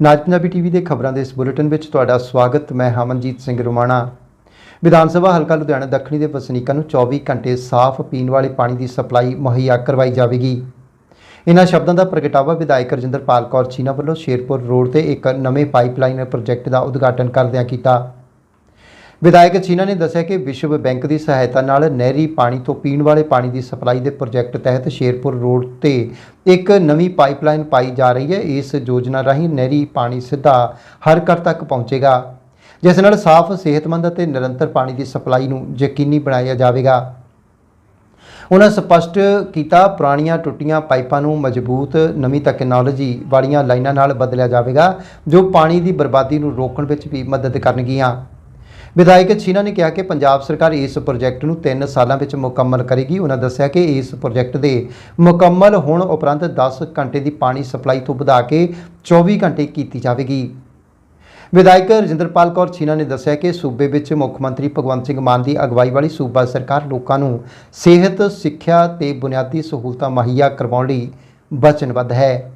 ਨਾਜ Punjabi TV ਦੇ ਖਬਰਾਂ ਦੇ ਇਸ ਬੁਲੇਟਿਨ ਵਿੱਚ ਤੁਹਾਡਾ ਸਵਾਗਤ, ਮੈਂ ਹਮਨਜੀਤ ਸਿੰਘ ਰੁਮਾਣਾ। ਵਿਧਾਨ ਸਭਾ ਹਲਕਾ ਲੁਧਿਆਣਾ ਦੱਖਣੀ ਦੇ ਵਸਨੀਕਾਂ ਨੂੰ 24 ਘੰਟੇ ਸਾਫ਼ ਪੀਣ ਵਾਲੇ ਪਾਣੀ ਦੀ ਸਪਲਾਈ ਮੁਹੱਈਆ ਕਰਵਾਈ ਜਾਵੇਗੀ। ਇਨ੍ਹਾਂ ਸ਼ਬਦਾਂ ਦਾ ਪ੍ਰਗਟਾਵਾ ਵਿਧਾਇਕ ਰਜਿੰਦਰਪਾਲ ਕੌਰ ਚੀਨਾ ਵੱਲੋਂ ਸ਼ੇਰਪੁਰ ਰੋਡ ਤੇ ਇੱਕ ਨਵੇਂ ਪਾਈਪਲਾਈਨ ਪ੍ਰੋਜੈਕਟ ਦਾ ਉਦਘਾਟਨ ਕਰਦਿਆਂ ਕੀਤਾ। ਵਿਧਾਇਕ ਚੀਨਾ ਨੇ ਦੱਸਿਆ ਕਿ ਵਿਸ਼ਵ ਬੈਂਕ ਦੀ ਸਹਾਇਤਾ ਨਾਲ ਨਹਿਰੀ ਪਾਣੀ ਤੋਂ ਪੀਣ ਵਾਲੇ ਪਾਣੀ ਦੀ ਸਪਲਾਈ ਦੇ ਪ੍ਰੋਜੈਕਟ ਤਹਿਤ ਸ਼ੇਰਪੁਰ ਰੋਡ ਤੇ ਇੱਕ ਨਵੀਂ ਪਾਈਪਲਾਈਨ ਪਾਈ ਜਾ ਰਹੀ ਹੈ। ਇਸ ਯੋਜਨਾ ਰਾਹੀਂ ਨਹਿਰੀ ਪਾਣੀ ਸਿੱਧਾ ਹਰ ਘਰ ਤੱਕ ਪਹੁੰਚੇਗਾ, ਜਿਸ ਨਾਲ ਸਾਫ਼, ਸਿਹਤਮੰਦ ਅਤੇ ਨਿਰੰਤਰ ਪਾਣੀ ਦੀ ਸਪਲਾਈ ਨੂੰ ਯਕੀਨੀ ਬਣਾਇਆ ਜਾਵੇਗਾ। ਉਹਨਾਂ ਸਪਸ਼ਟ ਕੀਤਾ, ਪੁਰਾਣੀਆਂ ਟੁੱਟੀਆਂ ਪਾਈਪਾਂ ਨੂੰ ਮਜ਼ਬੂਤ ਨਵੀਂ ਤਕਨਾਲੋਜੀ ਵਾਲੀਆਂ ਲਾਈਨਾਂ ਨਾਲ ਬਦਲਿਆ ਜਾਵੇਗਾ, ਜੋ ਪਾਣੀ ਦੀ ਬਰਬਾਦੀ ਨੂੰ ਰੋਕਣ ਵਿੱਚ ਵੀ ਮਦਦ ਕਰਨਗੀਆਂ। ਵਿਧਾਇਕ ਛੀਨਾ ਨੇ ਕਿਹਾ ਕਿ ਪੰਜਾਬ ਸਰਕਾਰ ਇਸ ਪ੍ਰੋਜੈਕਟ ਨੂੰ 3 ਸਾਲਾਂ ਵਿੱਚ ਮੁਕੰਮਲ ਕਰੇਗੀ। ਉਹਨਾਂ ਦੱਸਿਆ ਕਿ ਇਸ ਪ੍ਰੋਜੈਕਟ ਦੇ ਮੁਕੰਮਲ ਹੋਣ ਉਪਰੰਤ 10 ਘੰਟੇ ਦੀ ਪਾਣੀ ਸਪਲਾਈ ਤੋਂ ਵਧਾ ਕੇ 24 ਘੰਟੇ ਕੀਤੀ ਜਾਵੇਗੀ। ਵਿਧਾਇਕ ਰਜਿੰਦਰਪਾਲ ਕੌਰ ਛੀਨਾ ਨੇ ਦੱਸਿਆ ਕਿ ਸੂਬੇ ਵਿੱਚ ਮੁੱਖ ਮੰਤਰੀ ਭਗਵੰਤ ਸਿੰਘ ਮਾਨ ਦੀ ਅਗਵਾਈ ਵਾਲੀ ਸੂਬਾ ਸਰਕਾਰ ਲੋਕਾਂ ਨੂੰ ਸਿਹਤ, ਸਿੱਖਿਆ ਤੇ ਬੁਨਿਆਦੀ ਸਹੂਲਤਾਂ ਮੁਹੱਈਆ ਕਰਵਾਉਣ ਲਈ ਵਚਨਬੱਧ ਹੈ।